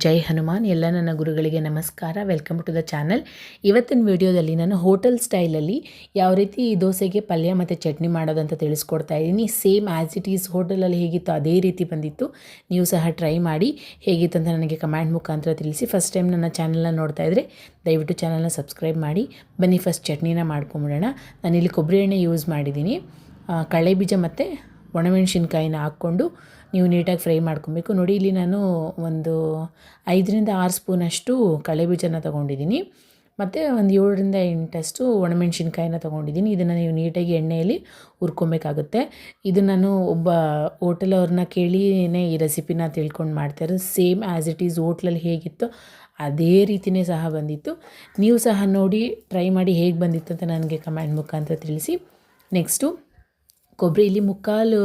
ಜೈ ಹನುಮಾನ್. ಎಲ್ಲ ನನ್ನ ಗುರುಗಳಿಗೆ ನಮಸ್ಕಾರ. ವೆಲ್ಕಮ್ ಟು ದ ಚಾನಲ್ ಇವತ್ತಿನ ವಿಡಿಯೋದಲ್ಲಿ ನಾನು ಹೋಟೆಲ್ ಸ್ಟೈಲಲ್ಲಿ ಯಾವ ರೀತಿ ಈ ದೋಸೆಗೆ ಪಲ್ಯ ಮತ್ತು ಚಟ್ನಿ ಮಾಡೋದಂತ ತಿಳಿಸ್ಕೊಡ್ತಾ ಇದ್ದೀನಿ. ಸೇಮ್ ಆ್ಯಸ್ ಇಟ್ ಈಸ್ ಹೋಟೆಲಲ್ಲಿ ಹೇಗಿತ್ತು ಅದೇ ರೀತಿ ಬಂದಿತ್ತು. ನೀವು ಸಹ ಟ್ರೈ ಮಾಡಿ. ಹೇಗಿತ್ತು ಅಂತ ನನಗೆ ಕಮೆಂಟ್ ಮುಖಾಂತರ ತಿಳಿಸಿ. ಫಸ್ಟ್ ಟೈಮ್ ನನ್ನ ಚಾನಲ್ನ ನೋಡ್ತಾ ಇದ್ದರೆ ದಯವಿಟ್ಟು ಚಾನಲ್ನ ಸಬ್ಸ್ಕ್ರೈಬ್ ಮಾಡಿ. ಬನ್ನಿ ಫಸ್ಟ್ ಚಟ್ನಿನ ಮಾಡ್ಕೊಂಬಿಡೋಣ. ನಾನಿಲ್ಲಿ ಕೊಬ್ಬರಿ ಎಣ್ಣೆ ಯೂಸ್ ಮಾಡಿದ್ದೀನಿ. ಕಳೆ ಬೀಜ ಮತ್ತು ಒಣಮೆಣ್ಸಿನ್ಕಾಯಿನ ಹಾಕ್ಕೊಂಡು ನೀವು ನೀಟಾಗಿ ಫ್ರೈ ಮಾಡ್ಕೊಬೇಕು. ನೋಡಿ, ಇಲ್ಲಿ ನಾನು ಒಂದು ಐದರಿಂದ ಆರು ಸ್ಪೂನಷ್ಟು ಕಳೆಬೀಜನ ತೊಗೊಂಡಿದ್ದೀನಿ. ಮತ್ತು ಒಂದು ಏಳರಿಂದ ಎಂಟಷ್ಟು ಒಣಮೆಣಸಿನ್ಕಾಯಿನ ತೊಗೊಂಡಿದ್ದೀನಿ. ಇದನ್ನು ನೀವು ನೀಟಾಗಿ ಎಣ್ಣೆಯಲ್ಲಿ ಹುರ್ಕೊಬೇಕಾಗುತ್ತೆ. ಇದು ನಾನು ಒಬ್ಬ ಹೋಟೆಲವ್ರನ್ನ ಕೇಳಿನೇ ಈ ರೆಸಿಪಿನ ತಿಳ್ಕೊಂಡು ಮಾಡ್ತಾರೆ ಸೇಮ್ ಆ್ಯಸ್ ಇಟ್ ಈಸ್ ಹೋಟ್ಲಲ್ಲಿ ಹೇಗಿತ್ತು ಅದೇ ರೀತಿಯೇ ಸಹ ಬಂದಿತ್ತು. ನೀವು ಸಹ ನೋಡಿ, ಟ್ರೈ ಮಾಡಿ ಹೇಗೆ ಬಂದಿತ್ತು ಅಂತ ನನಗೆ ಕಮೆಂಟ್ ಮುಖಾಂತರ ತಿಳಿಸಿ. ನೆಕ್ಸ್ಟು ಕೊಬ್ಬರಿ, ಇಲ್ಲಿ ಮುಕ್ಕಾಲು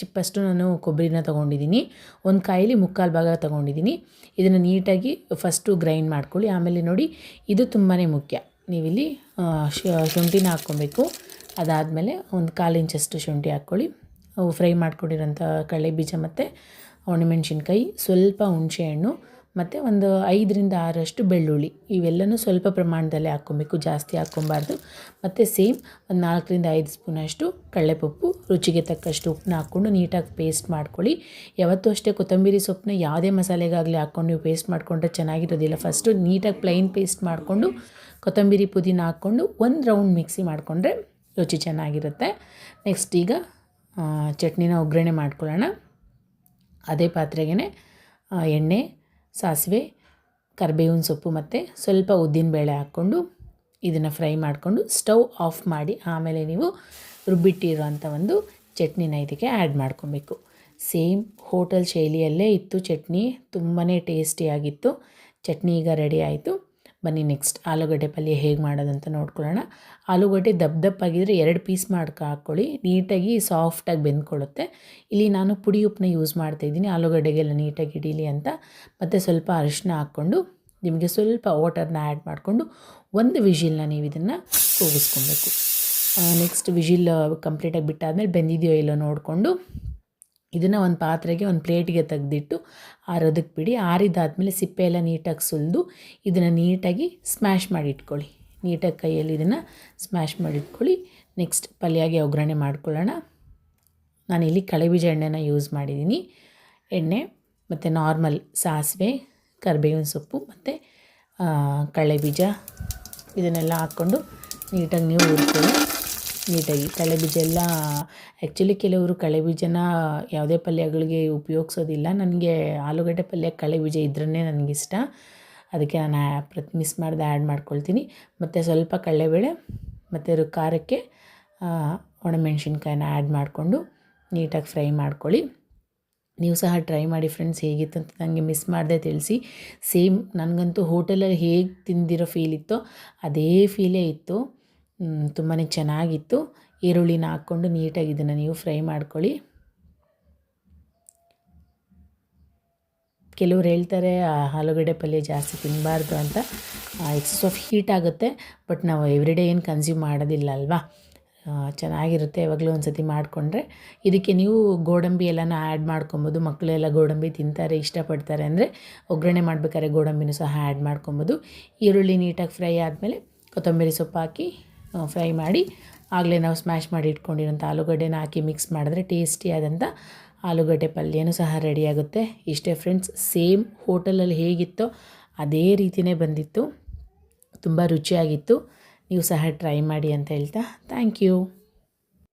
ಚಿಪ್ಪಷ್ಟು ನಾನು ಕೊಬ್ಬರಿನ ತೊಗೊಂಡಿದ್ದೀನಿ. ಒಂದು ಕಾಯಲ್ಲಿ ಮುಕ್ಕಾಲು ಭಾಗ ತೊಗೊಂಡಿದ್ದೀನಿ. ಇದನ್ನು ನೀಟಾಗಿ ಫಸ್ಟು ಗ್ರೈಂಡ್ ಮಾಡ್ಕೊಳ್ಳಿ. ಆಮೇಲೆ ನೋಡಿ, ಇದು ತುಂಬಾ ಮುಖ್ಯ. ನೀವಿಲ್ಲಿ ಶುಂಠಿನ ಹಾಕ್ಕೊಬೇಕು. ಅದಾದಮೇಲೆ ಒಂದು ಕಾಲು ಇಂಚಷ್ಟು ಶುಂಠಿ ಹಾಕ್ಕೊಳ್ಳಿ. ಫ್ರೈ ಮಾಡ್ಕೊಂಡಿರೋಂಥ ಕಡಲೆ ಬೀಜ ಮತ್ತು ಒಣಮೆಣ್ಸಿನ್ಕಾಯಿ ಸ್ವಲ್ಪ ಹುಣಸೆಹಣ್ಣು ಮತ್ತು ಒಂದು ಐದರಿಂದ ಆರಷ್ಟು ಬೆಳ್ಳುಳ್ಳಿ. ಇವೆಲ್ಲನೂ ಸ್ವಲ್ಪ ಪ್ರಮಾಣದಲ್ಲಿ ಹಾಕ್ಕೊಬೇಕು, ಜಾಸ್ತಿ ಹಾಕ್ಕೊಬಾರ್ದು. ಮತ್ತು ಸೇಮ್ ಒಂದು ನಾಲ್ಕರಿಂದ ಐದು ಸ್ಪೂನಷ್ಟು ಕಡಲೆಪಪ್ಪು, ರುಚಿಗೆ ತಕ್ಕಷ್ಟು ಉಪ್ಪನ್ನ ಹಾಕ್ಕೊಂಡು ನೀಟಾಗಿ ಪೇಸ್ಟ್ ಮಾಡ್ಕೊಳ್ಳಿ. ಯಾವತ್ತೂ ಅಷ್ಟೇ ಕೊತ್ತಂಬರಿ ಸೊಪ್ಪನ್ನ ಯಾವುದೇ ಮಸಾಲೆಗಾಗಲಿ ಹಾಕ್ಕೊಂಡು ನೀವು ಪೇಸ್ಟ್ ಮಾಡಿಕೊಂಡ್ರೆ ಚೆನ್ನಾಗಿರೋದಿಲ್ಲ. ಫಸ್ಟು ನೀಟಾಗಿ ಪ್ಲೈನ್ ಪೇಸ್ಟ್ ಮಾಡಿಕೊಂಡು ಕೊತ್ತಂಬರಿ ಪುದೀನ ಹಾಕ್ಕೊಂಡು ಒಂದು ರೌಂಡ್ ಮಿಕ್ಸಿ ಮಾಡಿಕೊಂಡ್ರೆ ರುಚಿ ಚೆನ್ನಾಗಿರುತ್ತೆ. ನೆಕ್ಸ್ಟ್ ಈಗ ಚಟ್ನಿನ ಒಗ್ಗರಣೆ ಮಾಡ್ಕೊಳ್ಳೋಣ. ಅದೇ ಪಾತ್ರೆಗೆ ಎಣ್ಣೆ ಸಾಸಿವೆ, ಕರಿಬೇವಿನ ಸೊಪ್ಪು ಮತ್ತು ಸ್ವಲ್ಪ ಉದ್ದಿನಬೇಳೆ ಹಾಕ್ಕೊಂಡು ಇದನ್ನು ಫ್ರೈ ಮಾಡಿಕೊಂಡು ಸ್ಟವ್ ಆಫ್ ಮಾಡಿ ಆಮೇಲೆ ನೀವು ರುಬ್ಬಿಟ್ಟಿರೋಂಥ ಒಂದು ಚಟ್ನಿನ ಇದಕ್ಕೆ ಆ್ಯಡ್ ಮಾಡ್ಕೊಬೇಕು. ಸೇಮ್ ಹೋಟೆಲ್ ಶೈಲಿಯಲ್ಲೇ ಇತ್ತು ಚಟ್ನಿ ತುಂಬಾ ಟೇಸ್ಟಿಯಾಗಿತ್ತು. ಚಟ್ನಿ ಈಗ ರೆಡಿ ಆಯಿತು. ಬನ್ನಿ ನೆಕ್ಸ್ಟ್ ಆಲೂಗಡ್ಡೆ ಪಲ್ಯ ಹೇಗೆ ಮಾಡೋದಂತ ನೋಡ್ಕೊಳ್ಳೋಣ. ಆಲೂಗಡ್ಡೆ ದಪ್ಪ ದಪ್ಪಾಗಿದ್ದರೆ ಎರಡು ಪೀಸ್ ಮಾಡ್ಕೊ ಹಾಕ್ಕೊಳ್ಳಿ ನೀಟಾಗಿ ಸಾಫ್ಟಾಗಿ ಬೆಂದ್ಕೊಳ್ಳುತ್ತೆ. ಇಲ್ಲಿ ನಾನು ಪುಡಿ ಉಪ್ಪನ್ನ ಯೂಸ್ ಮಾಡ್ತಾಯಿದ್ದೀನಿ ಆಲೂಗಡ್ಡೆಗೆಲ್ಲ ನೀಟಾಗಿ ಇಡೀಲಿ ಅಂತ. ಮತ್ತು ಸ್ವಲ್ಪ ಅರಿಶಿನ ಹಾಕ್ಕೊಂಡು ನಿಮಗೆ ಸ್ವಲ್ಪ ವಾಟರ್ನ ಆ್ಯಡ್ ಮಾಡಿಕೊಂಡು ಒಂದು ವಿಜಿಲ್ನ ನೀವು ಇದನ್ನು ಕೂಗಿಸ್ಕೊಬೇಕು. ನೆಕ್ಸ್ಟ್ ವಿಷಿಲ್ ಕಂಪ್ಲೀಟಾಗಿ ಬಿಟ್ಟಾದಮೇಲೆ ಬೆಂದಿದೆಯೋ ಇಲ್ಲೋ ನೋಡಿಕೊಂಡು ಇದನ್ನು ಒಂದು ಪಾತ್ರೆಗೆ ಒಂದು ಪ್ಲೇಟಿಗೆ ತೆಗೆದಿಟ್ಟು ಆರೋದಕ್ಕೆ ಬಿಡಿ. ಆರಿದಾದಮೇಲೆ ಸಿಪ್ಪೆ ಎಲ್ಲ ನೀಟಾಗಿ ಸುಲಿದು ಇದನ್ನು ನೀಟಾಗಿ ಸ್ಮ್ಯಾಶ್ ಮಾಡಿ ಇಟ್ಕೊಳ್ಳಿ ನೀಟಾಗಿ ಕೈಯಲ್ಲಿ ಇದನ್ನು ಸ್ಮ್ಯಾಶ್ ಮಾಡಿ ಇಟ್ಕೊಳ್ಳಿ ನೆಕ್ಸ್ಟ್ ಪಲ್ಯಾಗೆ ಒಗ್ಗರಣೆ ಮಾಡ್ಕೊಳ್ಳೋಣ. ನಾನಿಲ್ಲಿ ಕಳೆಬೀಜ ಎಣ್ಣೆನ ಯೂಸ್ ಮಾಡಿದ್ದೀನಿ ಎಣ್ಣೆ ಮತ್ತು ನಾರ್ಮಲ್ ಸಾಸಿವೆ, ಕರಿಬೇವಿನ ಸೊಪ್ಪು ಮತ್ತು ಬೀಜ ಇದನ್ನೆಲ್ಲ ಹಾಕ್ಕೊಂಡು ನೀಟಾಗಿ ನೀವು ಹುರ್ಕೊಳ್ಳಿ. ನೀಟಾಗಿ ಕಡಲೆಬೀಜ ಎಲ್ಲ ಆ್ಯಕ್ಚುಲಿ ಕೆಲವರು ಕಳೆಬೀಜನ ಯಾವುದೇ ಪಲ್ಯಗಳಿಗೆ ಉಪಯೋಗಿಸೋದಿಲ್ಲ. ನನಗೆ ಆಲೂಗಡ್ಡೆ ಪಲ್ಯ ಕಳೆಬೀಜ ಇದ್ರೇ ನನಗಿಷ್ಟ. ಅದಕ್ಕೆ ನಾನು ಪ್ರತಿ ಮಿಸ್ ಮಾಡಿದೆ ಆ್ಯಡ್ ಮಾಡ್ಕೊಳ್ತೀನಿ. ಮತ್ತು ಸ್ವಲ್ಪ ಕಡಲೆಬೇಳೆ, ಮತ್ತು ಖಾರಕ್ಕೆ ಒಣಮೆಣ್ಸಿನ್ಕಾಯಿನ ಆ್ಯಡ್ ಮಾಡಿಕೊಂಡು ನೀಟಾಗಿ ಫ್ರೈ ಮಾಡ್ಕೊಳ್ಳಿ. ನೀವು ಸಹ ಟ್ರೈ ಮಾಡಿ ಫ್ರೆಂಡ್ಸ್ ಹೇಗಿತ್ತು ನನಗೆ ಮಿಸ್ ಮಾಡದೆ ತಿಳಿಸಿ. ಸೇಮ್ ನನಗಂತೂ ಹೋಟೆಲಲ್ಲಿ ಹೇಗೆ ತಿಂದಿರೋ ಫೀಲ್ ಇತ್ತೋ, ಅದೇ ಫೀಲೇ ಇತ್ತು. ತುಂಬಾ ಚೆನ್ನಾಗಿತ್ತು. ಈರುಳ್ಳಿನ ಹಾಕ್ಕೊಂಡು ನೀಟಾಗಿ ಇದನ್ನು ನೀವು ಫ್ರೈ ಮಾಡ್ಕೊಳ್ಳಿ. ಕೆಲವ್ರು ಹೇಳ್ತಾರೆ ಆಲೂಗಡ್ಡೆ ಪಲ್ಯ ಜಾಸ್ತಿ ತಿನ್ನಬಾರ್ದು ಅಂತ. ಎಕ್ಸಸ್ ಆಫ್ ಹೀಟ್ ಆಗುತ್ತೆ ಬಟ್ ನಾವು ಎವ್ರಿಡೇ ಏನು ಕನ್ಸ್ಯೂಮ್ ಮಾಡೋದಿಲ್ಲ ಅಲ್ವಾ? ಚೆನ್ನಾಗಿರುತ್ತೆ ಯಾವಾಗಲೂ ಒಂದು ಸತಿ ಮಾಡಿಕೊಂಡ್ರೆ. ಇದಕ್ಕೆ ನೀವು ಗೋಡಂಬಿ ಎಲ್ಲನೂ ಆ್ಯಡ್ ಮಾಡ್ಕೊಬೋದು. ಮಕ್ಕಳೆಲ್ಲ ಗೋಡಂಬಿ ತಿಂತಾರೆ, ಇಷ್ಟಪಡ್ತಾರೆ ಅಂದರೆ ಒಗ್ಗರಣೆ ಮಾಡಬೇಕಾದ್ರೆ ಗೋಡಂಬಿನೂ ಸಹ ಆ್ಯಡ್ ಮಾಡ್ಕೊಬೋದು. ಈರುಳ್ಳಿ ನೀಟಾಗಿ ಫ್ರೈ ಆದಮೇಲೆ ಕೊತ್ತಂಬರಿ ಸೊಪ್ಪು ಹಾಕಿ ಫ್ರೈ ಮಾಡಿ ಆಗಲೇ ನಾವು ಸ್ಮ್ಯಾಶ್ ಮಾಡಿ ಇಟ್ಕೊಂಡಿರೋಂಥ ಆಲೂಗಡ್ಡೆನ ಹಾಕಿ ಮಿಕ್ಸ್ ಮಾಡಿದ್ರೆ ಟೇಸ್ಟಿಯಾದಂಥ ಆಲೂಗಡ್ಡೆ ಪಲ್ಯನೂ ಸಹ ರೆಡಿಯಾಗುತ್ತೆ ಇಷ್ಟೇ ಫ್ರೆಂಡ್ಸ್ ಸೇಮ್ ಹೋಟೆಲಲ್ಲಿ ಹೇಗಿತ್ತೋ ಅದೇ ರೀತಿಯೇ ಬಂದಿತ್ತು. ತುಂಬ ರುಚಿಯಾಗಿತ್ತು. ನೀವು ಸಹ ಟ್ರೈ ಮಾಡಿ ಅಂತ ಹೇಳ್ತಾ ಥ್ಯಾಂಕ್ ಯು